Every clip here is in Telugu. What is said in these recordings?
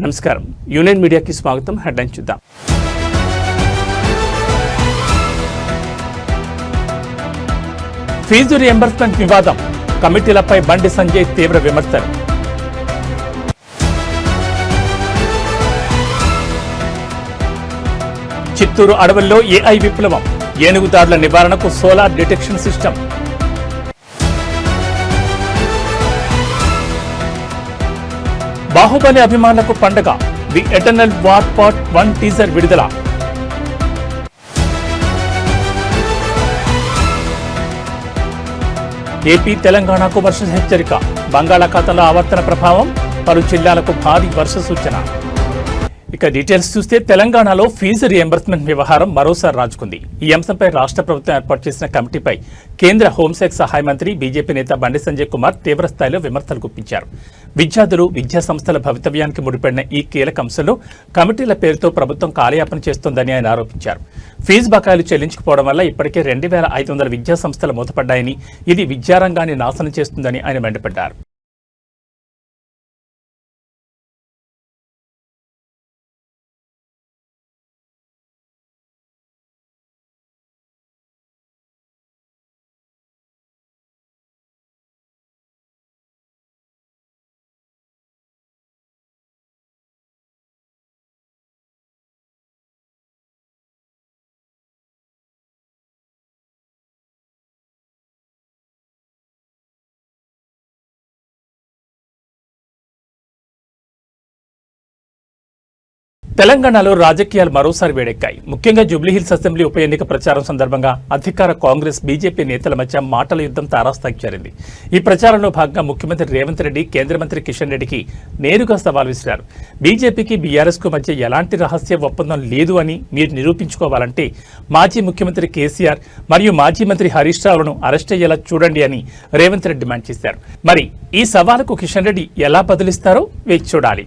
నమస్కారం. యూనియన్ మీడియాకి స్వాగతం. హెడ్లైన్ చూద్దాం. ఫీజు రియంబర్స్మెంట్ వివాదం. కమిటీలపై బండి సంజయ్ తీవ్ర విమర్శలు. చిత్తూరు అడవుల్లో ఏఐ విప్లవం. ఏనుగుదారుల నివారణకు సోలార్ డిటెక్షన్ సిస్టమ్ బాహుబలి అభిమానులకు పండగ. The eternal war part one teaser విడుదల. ఏపీ తెలంగాణకు వర్ష హెచ్చరిక. బంగాళాఖాతంలో ఆవర్తన ప్రభావం. పలు జిల్లాలకు భారీ వర్ష సూచన. ఇక డీటెయిల్స్ చూస్తే తెలంగాణలో ఫీజు రియంబర్స్మెంట్ వ్యవహారం మరోసారి రాజుకుంది. ఈ అంశంపై రాష్ట్ర ప్రభుత్వం ఏర్పాటు చేసిన కమిటీపై కేంద్ర హోంశాఖ సహాయ మంత్రి బీజేపీ నేత బండి సంజయ్ కుమార్ తీవ్రస్థాయిలో విమర్శలు గుప్పించారు. విద్యార్థులు విద్యా సంస్థల భవితవ్యానికి ముడిపడిన ఈ కీలక అంశంలో కమిటీల పేరుతో ప్రభుత్వం కాలయాపన చేస్తోందని ఆయన ఆరోపించారు. ఫీజు బకాయిలు చెల్లించకపోవడం వల్ల ఇప్పటికే రెండు వేల ఐదు వందల విద్యా సంస్థలు మూతపడ్డాయని ఇది విద్యారంగాన్ని నాశనం చేస్తుందని ఆయన మండిపడ్డారు. తెలంగాణలో రాజకీయాలు మరోసారి వేడెక్కాయి. ముఖ్యంగా జూబ్లీహిల్స్ అసెంబ్లీ ఉప ఎన్నిక ప్రచారం సందర్భంగా అధికార కాంగ్రెస్ బీజేపీ నేతల మధ్య మాటల యుద్ధం తారాస్థాయికి చేరింది. ఈ ప్రచారంలో భాగంగా ముఖ్యమంత్రి రేవంత్ రెడ్డి కేంద్ర మంత్రి కిషన్ రెడ్డికి నేరుగా సవాల్ విసిరారు. బీజేపీకి బీఆర్ఎస్కు మధ్య ఎలాంటి రహస్య ఒప్పందం లేదు అని మీరు నిరూపించుకోవాలంటే మాజీ ముఖ్యమంత్రి కేసీఆర్ మరియు మాజీ మంత్రి హరీష్ రావును అరెస్ట్ అయ్యేలా చూడండి అని రేవంత్ రెడ్డి డిమాండ్ చేశారు. మరి ఈ సవాలుకు కిషన్ రెడ్డి ఎలా బదులిస్తారో వేచి చూడాలి.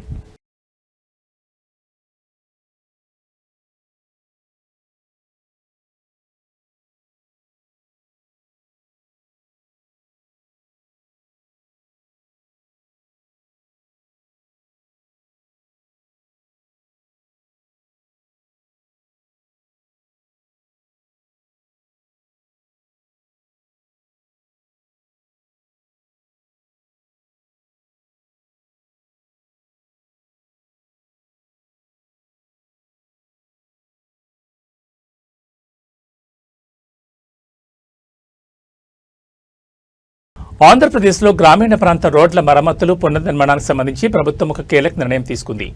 ఆంధ్రప్రదేశ్లో గ్రామీణ ప్రాంత రోడ్ల మరమ్మతులు పునర్నిర్మాణానికి సంబంధించి ప్రభుత్వం ఒక కీలక నిర్ణయం తీసుకుంది.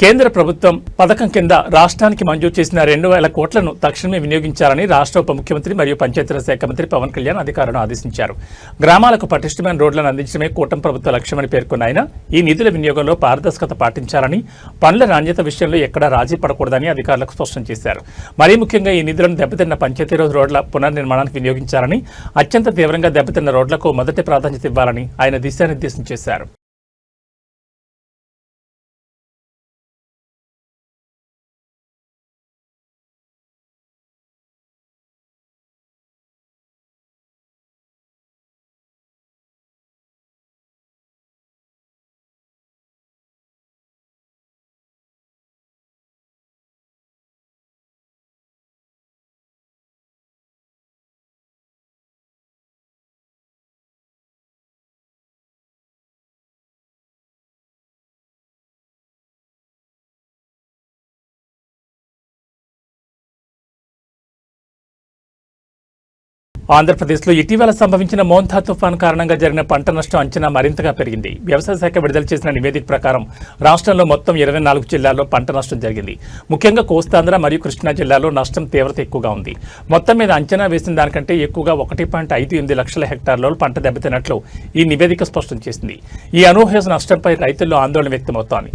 కేంద్ర ప్రభుత్వం పథకం కింద రాష్ట్రానికి మంజూరు చేసిన రెండు వేల కోట్లను తక్షణమే వినియోగించాలని రాష్ట్ర ఉప ముఖ్యమంత్రి మరియు పంచాయతీరాజ్ శాఖ మంత్రి పవన్ కళ్యాణ్ అధికారులను ఆదేశించారు. గ్రామాలకు పటిష్టమైన రోడ్లను అందించడమే కూటమి ప్రభుత్వ లక్ష్యమని పేర్కొన్న ఆయన ఈ నిధుల వినియోగంలో పారదర్శకత పాటించాలని పనుల నాణ్యత విషయంలో ఎక్కడా రాజీ పడకూడదని అధికారులకు స్పష్టం చేశారు. మరీ ముఖ్యంగా ఈ నిధులను దెబ్బతిన్న పంచాయతీరాజ్ రోడ్ల పునర్నిర్మాణానికి వినియోగించాలని అత్యంత తీవ్రంగా దెబ్బతిన్న రోడ్లకు మొదటి ప్రాధాన్యత ఇవ్వాలని ఆయన దిశానిర్దేశం చేశారు. ఆంధ్రప్రదేశ్లో ఇటీవల సంభవించిన మోంథా తుఫాన్ కారణంగా జరిగిన పంట నష్టం అంచనా మరింతగా పెరిగింది. వ్యవసాయ శాఖ విడుదల చేసిన నివేదిక ప్రకారం రాష్ట్రంలో మొత్తం ఇరవై నాలుగు జిల్లాల్లో పంట నష్టం జరిగింది. ముఖ్యంగా కోస్తాంధ్ర మరియు కృష్ణా జిల్లాలో నష్టం తీవ్రత ఎక్కువగా ఉంది. మొత్తం మీద అంచనా వేసిన దానికంటే ఎక్కువగా ఒకటి పాయింట్ ఐదు ఎనిమిది లక్షల హెక్టార్లలో పంట దెబ్బతిన్నట్లు ఈ నివేదిక స్పష్టం చేసింది. ఈ అనూహ్య నష్టంపై రైతుల్లో ఆందోళన వ్యక్తమవుతోంది.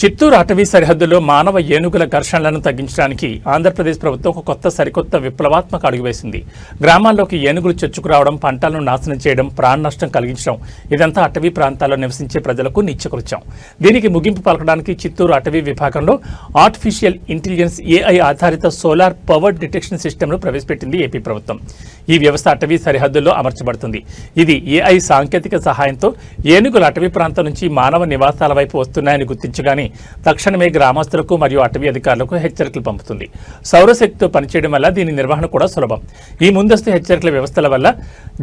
చిత్తూరు అటవీ సరిహద్దులో మానవ ఏనుగుల ఘర్షణలను తగ్గించడానికి ఆంధ్రప్రదేశ్ ప్రభుత్వం ఒక కొత్త సరికొత్త విప్లవాత్మక అడుగు వేసింది. గ్రామాల్లోకి ఏనుగులు చొచ్చుకురావడం పంటలను నాశనం చేయడం ప్రాణ నష్టం కలిగించడం ఇదంతా అటవీ ప్రాంతాల్లో నివసించే ప్రజలకు నిత్యకృత్యం దీనికి ముగింపు పలకడానికి చిత్తూరు అటవీ విభాగంలో ఆర్టిఫిషియల్ ఇంటెలిజెన్స్ ఏఐ ఆధారిత సోలార్ పవర్ డిటెక్షన్ సిస్టమ్ను ప్రవేశపెట్టింది ఏపీ ప్రభుత్వం. ఈ వ్యవస్థ అటవీ సరిహద్దుల్లో అమర్చబడుతుంది. ఇది ఏఐ సాంకేతిక సహాయంతో ఏనుగులు అటవీ ప్రాంతం నుంచి మానవ నివాసాల వైపు వస్తున్నాయని గుర్తించగానే తక్షణమే గ్రామస్తులకు మరియు అటవీ అధికారులకు హెచ్చరికలు పంపుతుంది. సౌరశక్తితో పనిచేయడం వల్ల దీని నిర్వహణ కూడా సులభం. ఈ ముందస్తు హెచ్చరికల వ్యవస్థల వల్ల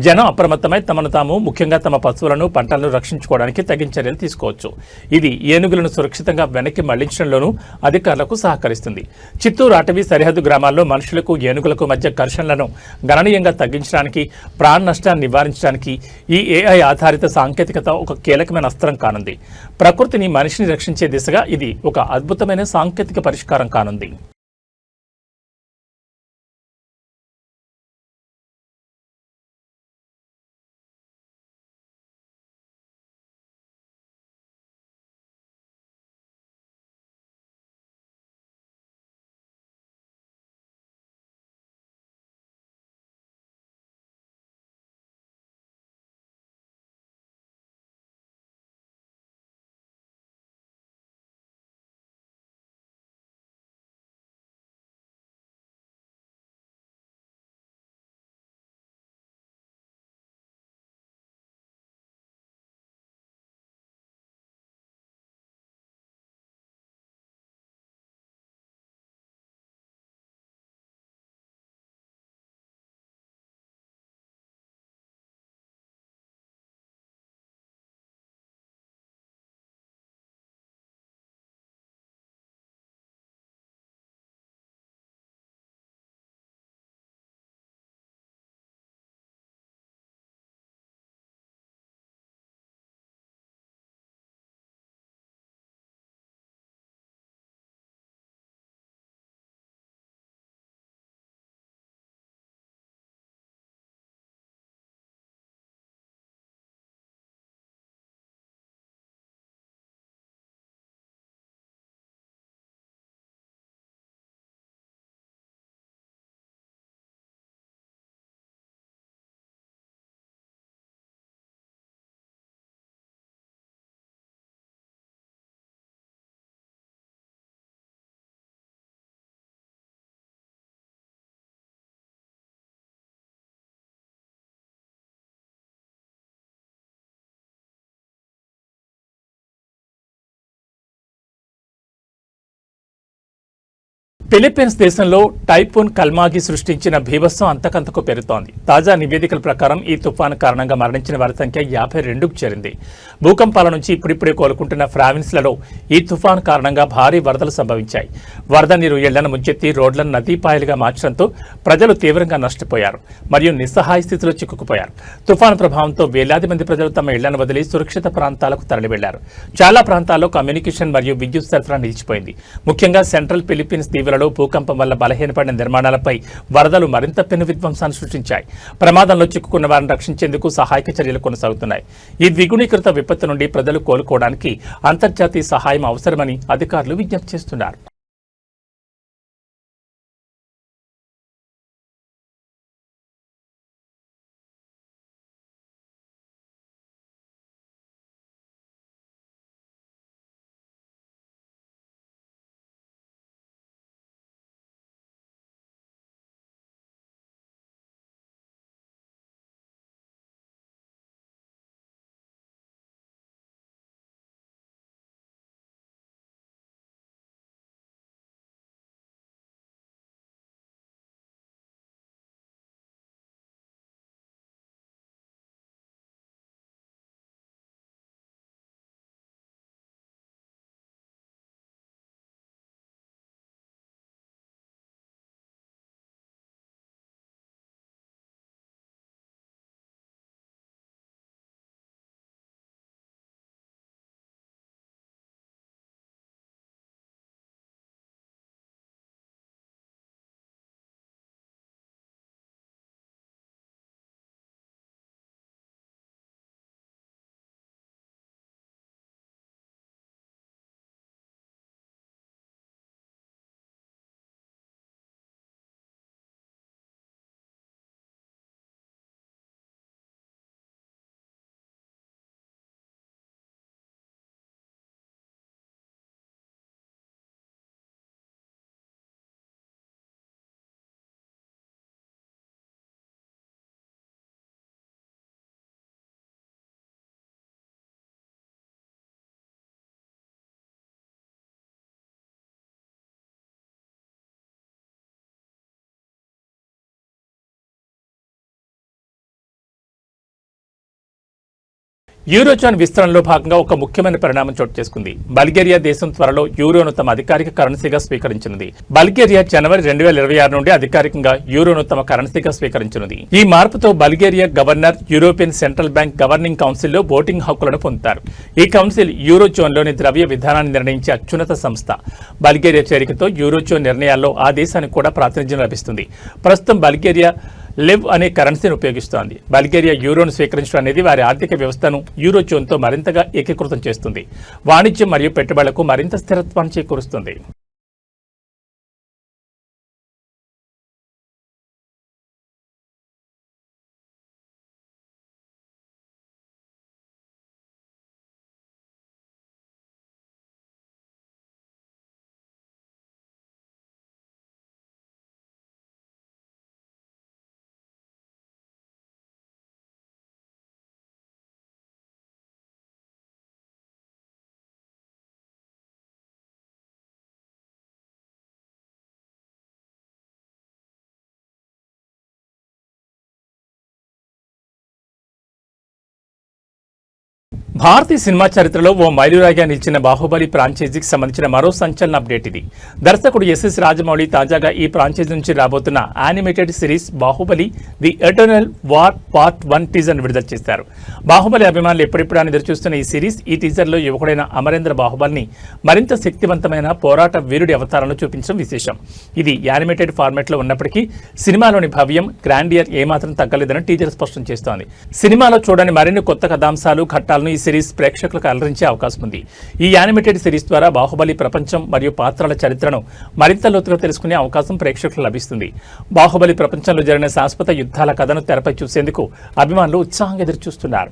జనం అప్రమత్తమై తమను తాము ముఖ్యంగా తమ పశువులను పంటలను రక్షించుకోవడానికి తగిన చర్యలు తీసుకోవచ్చు. ఇది ఏనుగులను సురక్షితంగా వెనక్కి మళ్ళించడంలోనూ అధికారులకు సహకరిస్తుంది. చిత్తూరు అటవీ సరిహద్దు గ్రామాల్లో మనుషులకు ఏనుగులకు మధ్య ఘర్షణలను గణనీయంగా తగ్గించడానికి ప్రాణ నష్టాన్ని నివారించడానికి ఈ ఏఐ ఆధారిత సాంకేతికత ఒక కీలకమైన అస్త్రం కానుంది. ప్రకృతిని మనిషిని రక్షించే దిశగా ఇది ఒక అద్భుతమైన సాంకేతిక పరిష్కారం కానుంది. ఫిలిప్పీన్స్ దేశంలో టైఫూన్ కల్మాగి సృష్టించిన భీభత్సం అంతకంతకు పెరుగుతోంది. తాజా నివేదికల ప్రకారం ఈ తుఫాను కారణంగా మరణించిన వారి సంఖ్య యాభై రెండుకు చేరింది. భూకంపాల నుంచి ఇప్పుడిప్పుడే కోలుకుంటున్న ఫ్రావిన్స్లలో ఈ తుఫాను కారణంగా భారీ వరదలు సంభవించాయి. వరద నీరు ఇళ్ళను ముంచెత్తి రోడ్లను నదీపాయలుగా మార్చడంతో ప్రజలు తీవ్రంగా నష్టపోయారు మరియు నిస్సహాయ స్థితిలో చిక్కుకుపోయారు. తుఫాను ప్రభావంతో వేలాది మంది ప్రజలు తమ ఇళ్ళను వదిలి సురక్షిత ప్రాంతాలకు తరలి వెళ్ళారు చాలా ప్రాంతాల్లో కమ్యూనికేషన్ మరియు విద్యుత్ సరఫరా నిలిచిపోయింది. ముఖ్యంగా సెంట్రల్ ఫిలిప్పీన్స్ దీవులలో భూకంపం వల్ల బలహీనపడిన నిర్మాణాలపై వరదలు మరింత పెను విధ్వంసాన్ని సృష్టించాయి. ప్రమాదంలో చిక్కుకున్న వారిని రక్షించేందుకు సహాయక చర్యలు కొనసాగుతున్నాయి. ఈ ద్విగుణీకృత విపత్తు నుండి ప్రజలు కోలుకోవడానికి అంతర్జాతీయ సహాయం అవసరమని అధికారులు విజ్ఞప్తి చేస్తున్నారు. యూరోజోన్ విస్తరణలో భాగంగా ఒక ముఖ్యమైన పరిణామం చోటు చేసుకుంది. బల్గేరియా దేశం త్వరలో యూరోను తమ అధికారిక కరెన్సీగా స్వీకరించనుంది. బల్గేరియా జనవరి రెండు వేల ఇరవై ఆరు నుండి అధికారికంగా యూరోను తమ కరెన్సీగా స్వీకరించనుంది. ఈ మార్పుతో Bulgaria governor European central bank governing కౌన్సిల్లో ఓటింగ్ హక్కులను పొందుతారు. ఈ కౌన్సిల్ యూరోజోన్లోని ద్రవ్య విధానాన్ని నిర్ణయించే అత్యున్నత సంస్థ. బల్గేరియా చేరికతో యూరోజోన్ నిర్ణయాల్లో ఆ దేశానికి కూడా ప్రాతినిధ్యం లభిస్తుంది. ప్రస్తుతం బల్గేరియా లివ్ అనే కరెన్సీని ఉపయోగిస్తోంది. బల్గేరియా యూరోను స్వీకరించడం అనేది వారి ఆర్థిక వ్యవస్థను యూరోజోన్తో మరింతగా ఏకీకృతం చేస్తుంది. వాణిజ్యం మరియు పెట్టుబడులకు మరింత స్థిరత్వాన్ని చేకూరుస్తుంది. భారతీయ సినిమా చరిత్రలో ఓ మైలురాయిగా నిలిచిన బాహుబలి ఫ్రాంచైజీకి సంబంధించిన మరో సంచలన అప్డేట్ ఇది. దర్శకుడు ఎస్ఎస్ రాజమౌళి తాజాగా ఈ ఫ్రాంచైజీ నుంచి రాబోతున్న animated series Baahubali the eternal war part one teaser విడుదల చేశారు. బాహుబలి అభిమానులు ఎప్పుడెప్పుడు అని ఎదురుచూస్తున్న ఈ సిరీస్ ఈ టీజర్లో యువకుడైన అమరేంద్ర బాహుబలిని మరింత శక్తివంతమైన పోరాట వీరుడి అవతారంలో చూపించడం విశేషం. ఇది యానిమేటెడ్ ఫార్మాట్లో ఉన్నప్పటికీ సినిమాలోని భవ్యం గ్రాండియర్ ఏమాత్రం తగ్గలేదని టీజర్ స్పష్టం చేస్తోంది. సినిమాలో చూడని మరిన్ని కొత్త కథాంశాలు ఘట్టాలను ఈ సిరీస్ ప్రేక్షకులకు అలరించే అవకాశం ఉంది. ఈ యానిమేటెడ్ సిరీస్ ద్వారా బాహుబలి ప్రపంచం మరియు పాత్రల చరిత్రను మరింత లోతుగా తెలుసుకునే అవకాశం ప్రేక్షకులకు లభిస్తుంది. బాహుబలి ప్రపంచంలో జరిగిన శాశ్వత యుద్ధాల కథను తెరపై చూసేందుకు అభిమానులు ఉత్సాహంగా ఎదురుచూస్తున్నారు.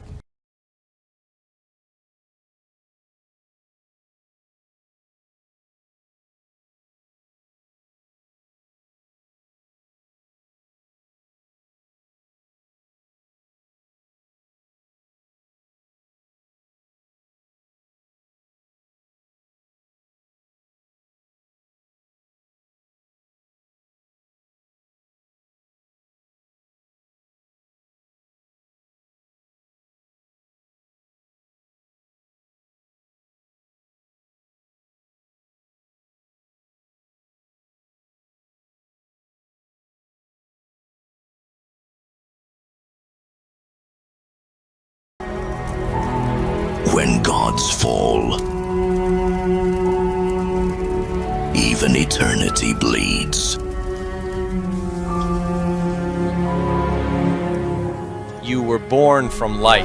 Gods fall, even eternity bleeds. You were born from light.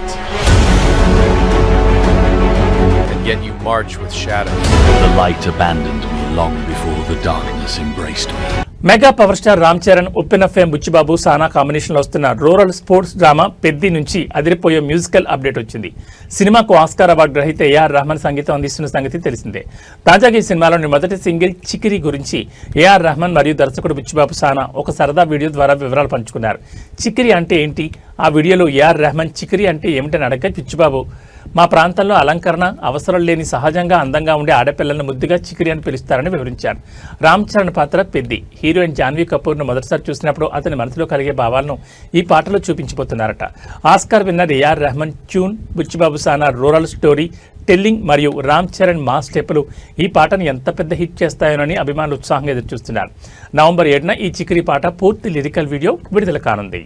And yet you march with shadows. The light abandoned me long before the darkness embraced me. Mega power star Ram Charan Uppena fame Buchibabu Sana కాంబినేషన్లో వస్తున్న రూరల్ స్పోర్ట్స్ డ్రామా పెద్ది నుంచి అదిరిపోయే మ్యూజికల్ అప్డేట్ వచ్చింది. సినిమాకు ఆస్కార్ అవార్డు గ్రహీత ఏఆర్ రహమాన్ సంగీతం అందిస్తున్న సంగతి తెలిసిందే. తాజాగా ఈ సినిమాలోని మొదటి సింగిల్ చికిరి గురించి ఏఆర్ రహమాన్ మరియు దర్శకుడు బుచ్చిబాబు సానా ఒక సరదా వీడియో ద్వారా వివరాలు పంచుకున్నారు. చికిరి అంటే ఏంటి? ఆ వీడియోలో ఏఆర్ రహమాన్ చికిరి అంటే ఏమిటని అడగ బుచ్చిబాబు మా ప్రాంతంలో అలంకరణ అవసరం లేని సహజంగా అందంగా ఉండే ఆడపిల్లలను ముద్దుగా చికిరి అని పిలుస్తారని వివరించారు. రామ్ చరణ్ పాత్ర పెద్ది. హీరోయిన్ జాన్వీ కపూర్ను మొదటిసారి చూసినప్పుడు అతని మనసులో కలిగే భావాలను ఈ పాటలో చూపించబోతున్నారట. Oscar winner A R Rahman tune Buchibabu Sana rural story telling మరియు రామ్ చరణ్ మా స్టెప్పులు ఈ పాటను ఎంత పెద్ద హిట్ చేస్తాయోనని అభిమానులు ఉత్సాహంగా ఎదురుచూస్తున్నారు. నవంబర్ ఏడున ఈ చికిరి పాట పూర్తి లిరికల్ వీడియో విడుదల కానుంది.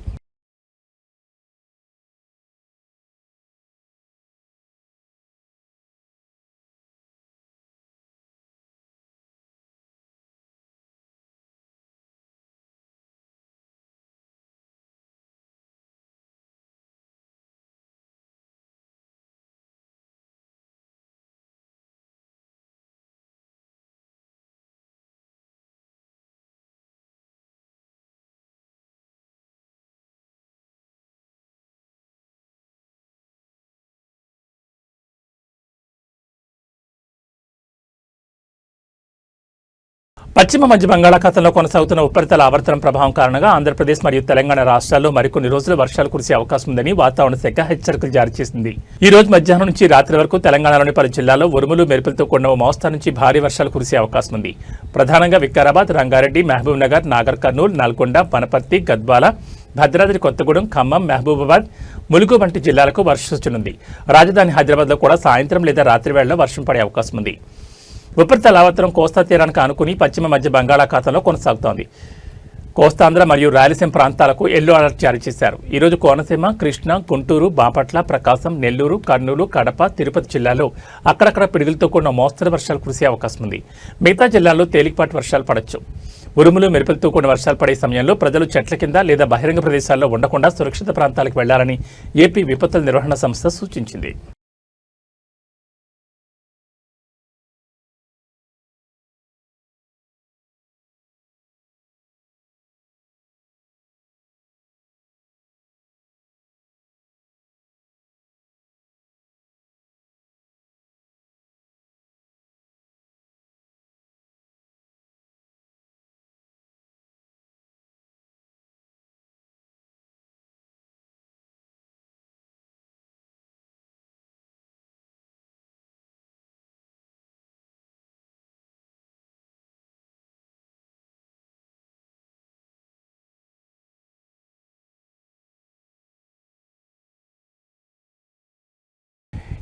పశ్చిమ మధ్య బంగాళాఖాతంలో కొనసాగుతున్న ఉపరితల ఆవర్తనం ప్రభావం కారణంగా ఆంధ్రప్రదేశ్ మరియు తెలంగాణ రాష్ట్రాల్లో మరికొన్ని రోజులు వర్షాలు కురిసే అవకాశం ఉందని వాతావరణ శాఖ హెచ్చరికలు జారీ చేసింది. ఈ రోజు మధ్యాహ్నం నుంచి రాత్రి వరకు తెలంగాణలోని పలు జిల్లాల్లో ఉరుములు మెరుపులతో కూడిన మోస్తా నుంచి భారీ వర్షాలు కురిసే అవకాశం ఉంది. ప్రధానంగా వికారాబాద్ రంగారెడ్డి మహబూబ్ నగర్ నాగర్ కర్నూలు నల్గొండ వనపర్తి గద్వాల భద్రాద్రి కొత్తగూడెం ఖమ్మం మహబూబాబాద్ ములుగు వంటి జిల్లాలకు వర్షం రాజధాని హైదరాబాద్లో కూడా సాయంత్రం లేదా రాత్రి వేళలో వర్షం పడే అవకాశం ఉంది. ఉపరితల ఆవర్తనం కోస్తా తీరానికి అనుకుని పశ్చిమ మధ్య బంగాళాఖాతంలో కొనసాగుతోంది. కోస్తాంధ్ర మరియు రాయలసీమ ప్రాంతాలకు ఎల్లో అలర్ట్ జారీ చేశారు. ఈరోజు కోనసీమ కృష్ణా గుంటూరు బాపట్ల ప్రకాశం నెల్లూరు కర్నూలు కడప తిరుపతి జిల్లాలో అక్కడక్కడ పిడుగులతో కూడిన మోస్తరు వర్షాలు కురిసే అవకాశం ఉంది. మిగతా జిల్లాల్లో తేలికపాటి వర్షాలు పడవచ్చు ఉరుములు మెరుపులతో కూడిన వర్షాలు పడే సమయంలో ప్రజలు చెట్ల కింద లేదా బహిరంగ ప్రదేశాల్లో ఉండకుండా సురక్షిత ప్రాంతాలకు వెళ్ళాలని ఏపీ విపత్తుల నిర్వహణ సంస్థ సూచించింది.